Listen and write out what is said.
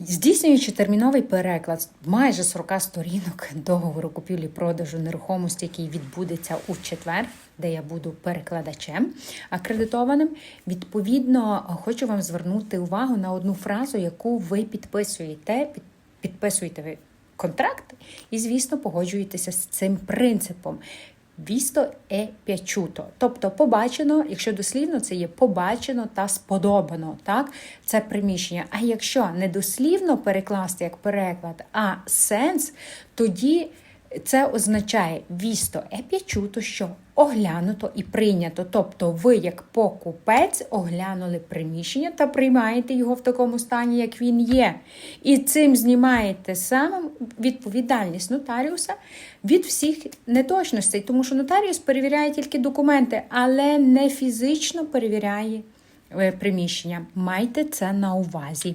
Здійснюючи терміновий переклад майже 40 сторінок договору купівлі-продажу нерухомості, який відбудеться у четвер, де я буду перекладачем акредитованим, відповідно хочу вам звернути увагу на одну фразу, яку ви підписуєте. Підписуєте ви контракт і, звісно, погоджуєтеся з цим принципом. Вісто е п'ячуто. Тобто побачено, якщо дослівно, це є побачено та сподобано. Так? Це приміщення. А якщо не дослівно перекласти як переклад, а сенс, тоді це означає вісто е п'ячуто, що оглянуто і прийнято. Тобто ви, як покупець, оглянули приміщення та приймаєте його в такому стані, як він є. І цим знімаєте саме відповідальність нотаріуса від всіх неточностей, тому що нотаріус перевіряє тільки документи, але не фізично перевіряє е, приміщення. Майте це на увазі.